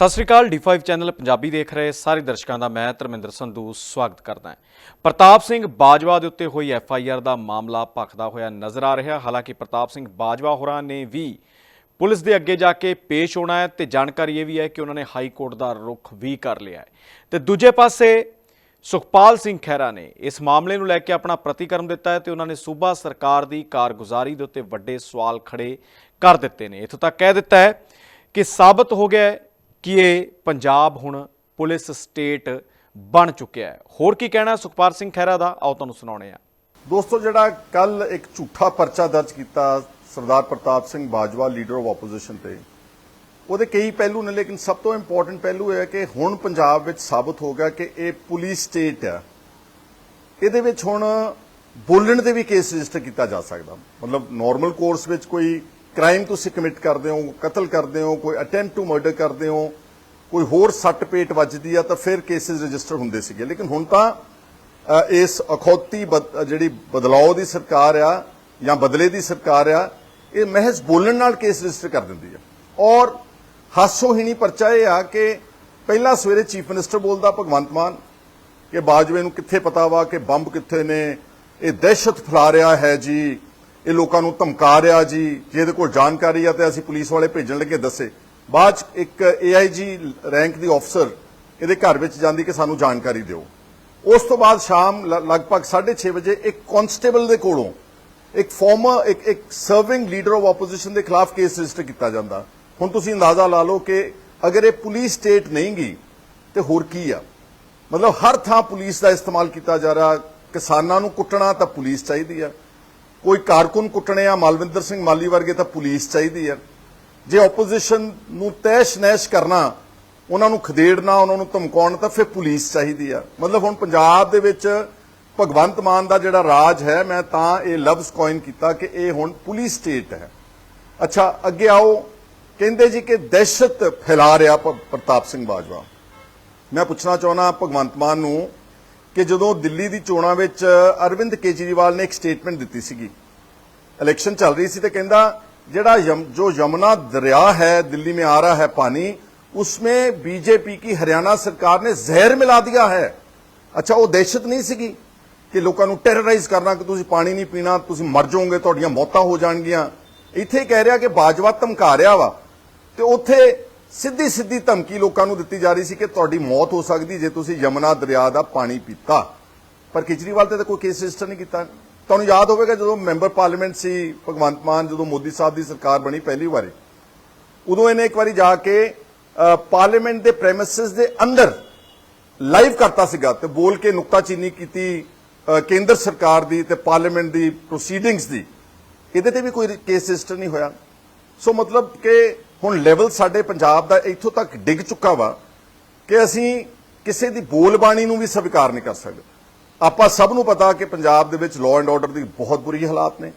ਸਤਿ ਸ੍ਰੀ ਅਕਾਲ D5 channel Punjabi ਦੇਖ ਰਹੇ ਸਾਰੇ ਦਰਸ਼ਕਾਂ ਦਾ ਮੈਂ ਧਰਮਿੰਦਰ ਸੰਧੂ ਸਵਾਗਤ ਕਰਦਾ ਹਾਂ। ਪ੍ਰਤਾਪ ਸਿੰਘ ਬਾਜਵਾ ਦੇ ਉੱਤੇ ਹੋਈ ਐਫ ਆਈ ਆਰ ਦਾ ਮਾਮਲਾ ਭਖਦਾ ਹੋਇਆ ਨਜ਼ਰ ਆ ਰਿਹਾ। ਹਾਲਾਂਕਿ ਪ੍ਰਤਾਪ ਸਿੰਘ ਬਾਜਵਾ ਹੋਰਾਂ ਨੇ ਵੀ ਪੁਲਿਸ ਦੇ ਅੱਗੇ ਜਾ ਕੇ ਪੇਸ਼ ਹੋਣਾ ਹੈ ਤੇ ਜਾਣਕਾਰੀ ਇਹ ਵੀ ਹੈ ਕਿ ਉਹਨਾਂ ਨੇ ਹਾਈ ਕੋਰਟ ਦਾ ਰੁਖ ਵੀ ਕਰ ਲਿਆ ਹੈ। ਤੇ ਦੂਜੇ ਪਾਸੇ ਸੁਖਪਾਲ ਸਿੰਘ ਖਹਿਰਾ ਨੇ ਇਸ ਮਾਮਲੇ ਨੂੰ ਲੈ ਕੇ ਆਪਣਾ ਪ੍ਰਤੀਕਰਮ ਦਿੱਤਾ ਹੈ ਤੇ ਉਹਨਾਂ ਨੇ ਸੂਬਾ ਸਰਕਾਰ ਦੀ ਕਾਰਗੁਜ਼ਾਰੀ ਦੇ ਉੱਤੇ ਵੱਡੇ ਸਵਾਲ ਖੜੇ ਕਰ ਦਿੱਤੇ ਨੇ। ਇੱਥੋਂ ਤੱਕ ਕਹਿ ਦਿੱਤਾ ਹੈ ਕਿ ਸਾਬਤ ਹੋ ਗਿਆ ਹੈ ਕਿ ਇਹ ਪੰਜਾਬ ਹੁਣ ਪੁਲਿਸ ਸਟੇਟ ਬਣ ਚੁੱਕਿਆ ਹੈ? ਹੋਰ ਕੀ ਕਹਿਣਾ ਸੁਖਪਾਲ ਸਿੰਘ ਖਹਿਰਾ ਦਾ? ਆਓ ਤੁਹਾਨੂੰ ਸੁਣਾਉਣੇ ਆ। ਦੋਸਤੋ, ਜਿਹੜਾ ਕੱਲ ਇੱਕ ਝੂਠਾ ਪਰਚਾ ਦਰਜ ਕੀਤਾ Sardar Partap Singh Bajwa leader of opposition ਤੇ, ਉਹਦੇ ਕਈ ਪਹਿਲੂ ਨੇ, ਲੇਕਿਨ ਸਭ ਤੋਂ ਇੰਪੋਰਟੈਂਟ ਪਹਿਲੂ ਇਹ ਹੈ ਕਿ ਹੁਣ ਪੰਜਾਬ ਵਿੱਚ ਸਾਬਤ ਹੋ ਗਿਆ ਕਿ ਇਹ ਪੁਲਿਸ ਸਟੇਟ ਹੈ। ਇਹਦੇ ਵਿੱਚ ਹੁਣ ਬੋਲਣ ਦੇ ਵੀ ਕੇਸ ਰਜਿਸਟਰ ਕੀਤਾ ਜਾ ਸਕਦਾ। ਮਤਲਬ ਨਾਰਮਲ ਕੋਰਸ ਵਿੱਚ ਕੋਈ ਕ੍ਰਾਈਮ ਤੁਸੀਂ ਕਮਿਟ ਕਰਦੇ ਹੋ, ਕਤਲ ਕਰਦੇ ਹੋ, ਕੋਈ ਅਟੈਂਪਟ ਟੂ ਮਰਡਰ ਕਰਦੇ ਹੋ, ਕੋਈ ਹੋਰ ਸੱਟ ਪੇਟ ਵੱਜਦੀ ਆ ਤਾਂ ਫਿਰ ਕੇਸਿਸ ਰਜਿਸਟਰ ਹੁੰਦੇ ਸੀਗੇ। ਲੇਕਿਨ ਹੁਣ ਤਾਂ ਇਸ ਅਖੌਤੀ ਬਦ- ਜਿਹੜੀ ਬਦਲਾਅ ਦੀ ਸਰਕਾਰ ਆ ਜਾਂ ਬਦਲੇ ਦੀ ਸਰਕਾਰ ਆ, ਇਹ ਮਹਿਜ਼ ਬੋਲਣ ਨਾਲ ਕੇਸ ਰਜਿਸਟਰ ਕਰ ਦਿੰਦੀ ਆ। ਔਰ ਹਾਸੋਹੀਣੀ ਪਰਚਾ ਇਹ ਆ ਕਿ ਪਹਿਲਾਂ ਸਵੇਰੇ ਚੀਫ ਮਿਨਿਸਟਰ ਬੋਲਦਾ ਭਗਵੰਤ ਮਾਨ ਕਿ ਬਾਜਵੇ ਨੂੰ ਕਿੱਥੇ ਪਤਾ ਵਾ ਕਿ ਬੰਬ ਕਿੱਥੇ ਨੇ, ਇਹ ਦਹਿਸ਼ਤ ਫੈਲਾ ਰਿਹਾ ਹੈ ਜੀ। ਇਹ ਲੋਕਾਂ ਨੂੰ ਧਮਕਾ ਰਿਹਾ ਜੀ, ਜੇ ਇਹਦੇ ਕੋਲ ਜਾਣਕਾਰੀ ਆ ਤੇ ਅਸੀਂ ਪੁਲਿਸ ਵਾਲੇ ਭੇਜਣ ਲੱਗੇ ਦੱਸੇ। ਬਾਅਦ 'ਚ ਇੱਕ ਏਆਈਜੀ ਰੈਂਕ ਦੀ ਅਫਸਰ ਇਹਦੇ ਘਰ ਵਿੱਚ ਜਾਂਦੀ ਕਿ ਸਾਨੂੰ ਜਾਣਕਾਰੀ ਦਿਓ। ਉਸ ਤੋਂ ਬਾਅਦ ਸ਼ਾਮ ਲ- ਲਗਭਗ 6:30 ਵਜੇ ਇੱਕ ਕਾਂਸਟੇਬਲ ਦੇ ਕੋਲੋਂ ਇੱਕ ਫਾਰਮਰ ਇੱਕ ਇੱਕ ਸਰਵਿੰਗ ਲੀਡਰ ਆਫ ਆਪੋਜੀਸ਼ਨ ਦੇ ਖਿਲਾਫ ਕੇਸ ਰਜਿਸਟਰ ਕੀਤਾ ਜਾਂਦਾ। ਹੁਣ ਤੁਸੀਂ ਅੰਦਾਜ਼ਾ ਲਾ ਲਓ ਕਿ ਅਗਰ ਇਹ ਪੁਲਿਸ ਸਟੇਟ ਨਹੀਂ ਗਈ, ਤੇ ਹੋਰ ਕੀ ਆ? ਮਤਲਬ ਹਰ ਥਾਂ ਪੁਲਿਸ ਦਾ ਇਸਤੇਮਾਲ ਕੀਤਾ ਜਾ ਰਿਹਾ, ਕਿਸਾਨਾਂ ਨੂੰ ਕੁੱਟਣਾ ਤਾਂ ਪੁਲਿਸ ਚਾਹੀਦੀ ਆ। ਕੋਈ ਕਾਰਕੁਨ ਕੁੱਟਣੇ ਆ, ਮਾਲਵਿੰਦਰ ਸਿੰਘ ਮਾਲੀ ਵਰਗੇ ਤਾਂ ਪੁਲਿਸ ਚਾਹੀਦੀ ਆ। ਜੇ ਆਪੋਜੀਸ਼ਨ ਨੂੰ ਤੈਸ਼ ਨੈਸ਼ ਕਰਨਾ, ਉਹਨਾਂ ਨੂੰ ਖਦੇੜਨਾ, ਉਹਨਾਂ ਨੂੰ ਧਮਕਾਉਣ, ਤਾਂ ਫਿਰ ਪੁਲਿਸ ਚਾਹੀਦੀ ਆ। ਮਤਲਬ ਹੁਣ ਪੰਜਾਬ ਦੇ ਵਿੱਚ ਭਗਵੰਤ ਮਾਨ ਦਾ ਜਿਹੜਾ ਰਾਜ ਹੈ, ਮੈਂ ਤਾਂ ਇਹ ਲਫ਼ਜ਼ ਕੋਇਨ ਕੀਤਾ ਕਿ ਇਹ ਹੁਣ ਪੁਲਿਸ ਸਟੇਟ ਹੈ। ਅੱਛਾ, ਅੱਗੇ ਆਓ। ਕਹਿੰਦੇ ਜੀ ਕਿ ਦਹਿਸ਼ਤ ਫੈਲਾ ਰਿਹਾ ਪ੍ਰਤਾਪ ਸਿੰਘ ਬਾਜਵਾ। ਮੈਂ ਪੁੱਛਣਾ ਚਾਹੁੰਦਾ ਭਗਵੰਤ ਮਾਨ ਨੂੰ ਕਿ ਜਦੋਂ ਦਿੱਲੀ ਦੀ ਚੋਣਾਂ ਵਿੱਚ ਅਰਵਿੰਦ ਕੇਜਰੀਵਾਲ ਨੇ ਇੱਕ ਸਟੇਟਮੈਂਟ ਦਿੱਤੀ ਸੀਗੀ इलेक्शन चल रही थी तो कहता जड़ा यम, जो यमुना दरिया है दिल्ली में आ रहा है पानी उसमें बीजेपी की हरियाणा सरकार ने जहर मिला दिया है ਅੱਛਾ ਉਹ ਦਹਿਸ਼ਤ ਨਹੀਂ ਸੀਗੀ ਕਿ ਲੋਕਾਂ ਨੂੰ ਟੈਰਰਾਈਜ਼ ਕਰਨਾ ਕਿ ਤੁਸੀਂ ਪਾਣੀ ਨਹੀਂ ਪੀਣਾ ਤੁਸੀਂ ਮਰ ਜਾਓਗੇ ਤੁਹਾਡੀਆਂ ਮੌਤਾਂ ਹੋ ਜਾਣਗੀਆਂ ਇੱਥੇ ਹੀ ਕਹਿ ਰਿਹਾ ਕਿ ਬਾਜਵਾ ਧਮਕਾ ਰਿਹਾ ਵਾ ਤੇ ਉੱਥੇ ਸਿੱਧੀ ਸਿੱਧੀ ਧਮਕੀ ਲੋਕਾਂ ਨੂੰ ਦਿੱਤੀ ਜਾ ਰਹੀ ਸੀ ਕਿ ਤੁਹਾਡੀ ਮੌਤ ਹੋ ਸਕਦੀ ਜੇ ਤੁਸੀਂ ਯਮੁਨਾ ਦਰਿਆ ਦਾ ਪਾਣੀ ਪੀਤਾ। ਪਰ ਕੇਜਰੀਵਾਲ ਤੇ ਤਾਂ ਕੋਈ ਕੇਸ ਰਜਿਸਟਰ ਨਹੀਂ ਕੀਤਾ। ਤੁਹਾਨੂੰ ਯਾਦ ਹੋਵੇਗਾ ਜਦੋਂ ਮੈਂਬਰ ਪਾਰਲੀਮੈਂਟ ਸੀ ਭਗਵੰਤ ਮਾਨ, ਜਦੋਂ ਮੋਦੀ ਸਾਹਿਬ ਦੀ ਸਰਕਾਰ ਬਣੀ ਪਹਿਲੀ ਵਾਰੀ। ਉਦੋਂ ਇਹਨੇ ਇੱਕ ਵਾਰੀ ਜਾ ਕੇ ਪਾਰਲੀਮੈਂਟ ਦੇ ਪ੍ਰੈਮਿਸਿਸ ਦੇ ਅੰਦਰ ਲਾਈਵ ਕਰਤਾ ਸੀਗਾ ਤੇ ਬੋਲ ਕੇ ਨੁਕਤਾਚੀਨੀ ਕੀਤੀ ਕੇਂਦਰ ਸਰਕਾਰ ਦੀ ਤੇ ਪਾਰਲੀਮੈਂਟ ਦੀ ਪ੍ਰੋਸੀਡਿੰਗਸ ਦੀ। ਇਹਦੇ ਤੇ ਵੀ ਕੋਈ ਕੇਸ ਰਜਿਸਟਰ ਨਹੀਂ ਹੋਇਆ। ਸੋ ਮਤਲਬ ਕਿ ਹੁਣ ਲੈਵਲ ਸਾਡੇ ਪੰਜਾਬ ਦਾ ਇੱਥੋਂ ਤੱਕ ਡਿੱਗ ਚੁੱਕਾ ਵਾ ਕਿ ਅਸੀਂ ਕਿਸੇ ਦੀ ਬੋਲਬਾਣੀ ਨੂੰ ਵੀ ਸਵੀਕਾਰ ਨਹੀਂ ਕਰ ਸਕਦੇ। ਆਪਾਂ ਸਭ ਨੂੰ ਪਤਾ ਕਿ ਪੰਜਾਬ ਦੇ ਵਿੱਚ ਲਾਅ ਐਂਡ ਆਰਡਰ ਦੀ ਬਹੁਤ ਬੁਰੀ ਹਾਲਾਤ ਨੇ,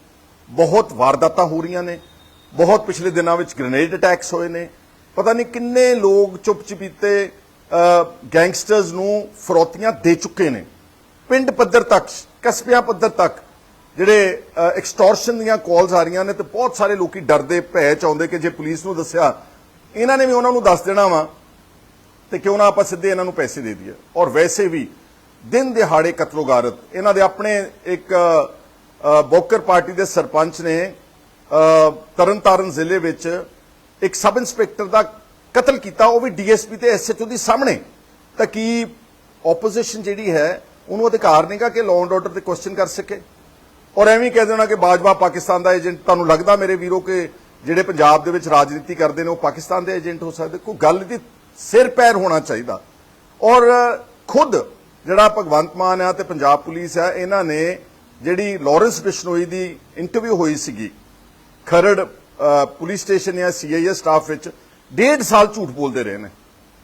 ਬਹੁਤ ਵਾਰਦਾਤਾਂ ਹੋ ਰਹੀਆਂ ਨੇ, ਬਹੁਤ ਪਿਛਲੇ ਦਿਨਾਂ ਵਿੱਚ ਗ੍ਰੇਨੇਡ ਅਟੈਕਸ ਹੋਏ ਨੇ। ਪਤਾ ਨਹੀਂ ਕਿੰਨੇ ਲੋਕ ਚੁੱਪ ਚਪੀਤੇ ਗੈਂਗਸਟਰਸ ਨੂੰ ਫਰੋਤੀਆਂ ਦੇ ਚੁੱਕੇ ਨੇ। ਪਿੰਡ ਪੱਧਰ ਤੱਕ, ਕਸਬਿਆਂ ਪੱਧਰ ਤੱਕ ਜਿਹੜੇ ਐਕਸਟੋਰਸ਼ਨ ਦੀਆਂ ਕਾਲਸ ਆ ਰਹੀਆਂ ਨੇ ਤੇ ਬਹੁਤ ਸਾਰੇ ਲੋਕੀ ਡਰਦੇ ਭੈ ਚ ਆਉਂਦੇ ਕਿ ਜੇ ਪੁਲਿਸ ਨੂੰ ਦੱਸਿਆ ਇਹਨਾਂ ਨੇ ਵੀ ਉਹਨਾਂ ਨੂੰ ਦੱਸ ਦੇਣਾ ਵਾ ਤੇ ਕਿਉਂ ਨਾ ਆਪਾਂ ਸਿੱਧੇ ਇਹਨਾਂ ਨੂੰ ਪੈਸੇ ਦੇ ਦਈਏ। ਔਰ ਵੈਸੇ ਵੀ ਦਿਨ ਦਿਹਾੜੇ ਕਤਲੋਗਾਰਤ ਇਹਨਾਂ ਦੇ ਆਪਣੇ ਇੱਕ ਬੋਕਰ ਪਾਰਟੀ ਦੇ ਸਰਪੰਚ ਨੇ ਅ, ਤਰਨਤਾਰਨ ਜ਼ਿਲ੍ਹੇ ਵਿੱਚ ਇੱਕ ਸਬ ਇੰਸਪੈਕਟਰ ਦਾ ਕਤਲ ਕੀਤਾ ਉਹ ਵੀ ਡੀਐਸਪੀ ਤੇ ਐਸਐਚਓ ਦੀ ਸਾਹਮਣੇ। ਤਾਂ ਕੀ ਆਪੋਜੀਸ਼ਨ ਜਿਹੜੀ ਹੈ ਉਹਨੂੰ ਅਧਿਕਾਰ ਨਹੀਂਗਾ ਕਿ ਲਾਅ ਐਂਡ ਆਰਡਰ ਤੇ ਕੁਐਸਚਨ ਕਰ ਸਕੇ? ਔਰ ਐਵੇਂ ਕਹਿ ਦੇਣਾ ਕਿ ਬਾਜਵਾ ਪਾਕਿਸਤਾਨ ਦਾ ਏਜੰਟ, ਤੁਹਾਨੂੰ ਲੱਗਦਾ ਮੇਰੇ ਵੀਰੋ ਕਿ ਜਿਹੜੇ ਪੰਜਾਬ ਦੇ ਵਿੱਚ ਰਾਜਨੀਤੀ ਕਰਦੇ ਨੇ, ਉਹ ਪਾਕਿਸਤਾਨ ਦੇ ਏਜੰਟ ਹੋ ਸਕਦੇ? ਕੋਈ ਗੱਲ ਦੀ ਸਿਰ ਪੈਰ ਹੋਣਾ ਚਾਹੀਦਾ। ਔਰ ਖੁਦ ਜਿਹੜਾ ਭਗਵੰਤ ਮਾਨ ਆ ਤੇ ਪੰਜਾਬ ਪੁਲਿਸ ਆ, ਇਹਨਾਂ ਨੇ ਜਿਹੜੀ ਲਾਰੈਂਸ ਬਿਸ਼ਨੋਈ ਦੀ ਇੰਟਰਵਿਊ ਹੋਈ ਸੀਗੀ, ਖਰੜ ਪੁਲਿਸ ਸਟੇਸ਼ਨ ਜਾਂ ਸੀਆਈਏ ਸਟਾਫ ਵਿੱਚ, ਡੇਢ ਸਾਲ ਝੂਠ ਬੋਲਦੇ ਰਹੇ ਨੇ।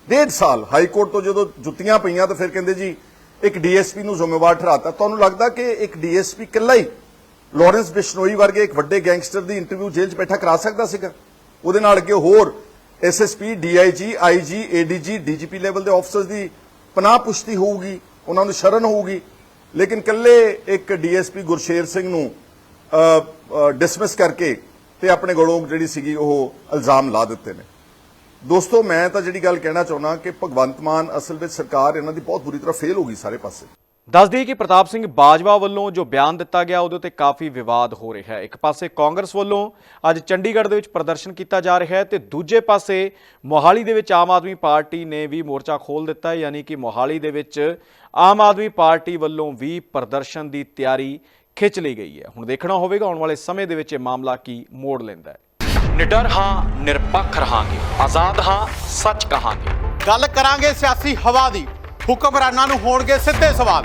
ਡੇਢ ਸਾਲ। ਹਾਈ ਕੋਰਟ ਤੋਂ ਜਦੋਂ ਜੁੱਤੀਆਂ ਪਈਆਂ ਤਾਂ ਫਿਰ ਕਹਿੰਦੇ ਜੀ, ਇੱਕ ਡੀਐਸਪੀ ਨੂੰ ਜ਼ਿੰਮੇਵਾਰ ਠਹਿਰਾਤਾ। ਤੁਹਾਨੂੰ ਲੱਗਦਾ ਕਿ ਇੱਕ ਡੀਐਸਪੀ ਇਕੱਲਾ ਹੀ ਲਾਰੈਂਸ ਬਿਸ਼ਨੋਈ ਵਰਗੇ ਇੱਕ ਵੱਡੇ ਗੈਂਗਸਟਰ ਦੀ ਇੰਟਰਵਿਊ ਜੇਲ੍ਹ 'ਚ ਬੈਠਾ ਕਰਾ ਸਕਦਾ ਸੀਗਾ। ਉਹਦੇ ਨਾਲ ਅੱਗੇ ਹੋਰ SSP DIG IG ADG DGP level ਦੇ ਆਫਸਰਸ ਦੀ ਪਨਾਹ ਪੁਸ਼ਤੀ ਹੋਊਗੀ, ਉਹਨਾਂ ਨੂੰ ਸ਼ਰਨ ਹੋਊਗੀ। ਲੇਕਿਨ ਇਕੱਲੇ ਇੱਕ ਡੀਐਸਪੀ ਗੁਰਸ਼ੇਰ ਸਿੰਘ ਨੂੰ ਡਿਸਮਿਸ ਕਰਕੇ ਤੇ ਆਪਣੇ ਕੋਲੋਂ ਜਿਹੜੀ ਸੀਗੀ ਉਹ ਇਲਜ਼ਾਮ ਲਾ ਦਿੱਤੇ ਨੇ। ਦੋਸਤੋ, ਮੈਂ ਤਾਂ ਜਿਹੜੀ ਗੱਲ ਕਹਿਣਾ ਚਾਹੁੰਦਾ ਕਿ ਭਗਵੰਤ ਮਾਨ ਅਸਲ ਵਿੱਚ ਸਰਕਾਰ ਇਹਨਾਂ ਦੀ ਬਹੁਤ ਬੁਰੀ ਤਰ੍ਹਾਂ ਫੇਲ ਹੋ ਗਈ ਸਾਰੇ ਪਾਸੇ। ਦੱਸ ਦਈਏ ਕਿ ਪ੍ਰਤਾਪ ਸਿੰਘ ਬਾਜਵਾ ਵੱਲੋਂ ਜੋ ਬਿਆਨ ਦਿੱਤਾ ਗਿਆ ਉਹਦੇ ਉੱਤੇ ਕਾਫੀ ਵਿਵਾਦ ਹੋ ਰਿਹਾ ਹੈ। ਇੱਕ ਪਾਸੇ ਕਾਂਗਰਸ ਵੱਲੋਂ ਅੱਜ ਚੰਡੀਗੜ੍ਹ ਦੇ ਵਿੱਚ ਪ੍ਰਦਰਸ਼ਨ ਕੀਤਾ ਜਾ ਰਿਹਾ ਹੈ ਤੇ ਦੂਜੇ ਪਾਸੇ ਮੋਹਾਲੀ ਦੇ ਵਿੱਚ ਆਮ ਆਦਮੀ ਪਾਰਟੀ ਨੇ ਵੀ ਮੋਰਚਾ ਖੋਲ ਦਿੱਤਾ ਹੈ ਯਾਨੀ ਕਿ ਮੋਹਾਲੀ ਦੇ ਵਿੱਚ ਆਮ ਆਦਮੀ ਪਾਰਟੀ ਵੱਲੋਂ ਵੀ ਪ੍ਰਦਰਸ਼ਨ ਦੀ ਤਿਆਰੀ ਖਿੱਚ ਲਈ ਗਈ ਹੈ। ਹੁਣ ਦੇਖਣਾ ਹੋਵੇਗਾ ਆਉਣ ਵਾਲੇ ਸਮੇਂ ਦੇ ਵਿੱਚ ਇਹ ਮਾਮਲਾ ਕੀ ਮੋੜ ਲੈਂਦਾ ਹੈ। ਨਿਡਰ ਹਾਂ ਨਿਰਪੱਖ ਰਹਾਂਗੇ। ਆਜ਼ਾਦ ਹਾਂ ਸੱਚ ਕਹਾਂਗੇ। ਗੱਲ ਕਰਾਂਗੇ ਸਿਆਸੀ ਹਵਾ ਦੀ। ਹੁਕਮਰਾਨਾਂ ਨੂੰ ਹੋਣਗੇ ਸਿੱਧੇ ਸਵਾਲ।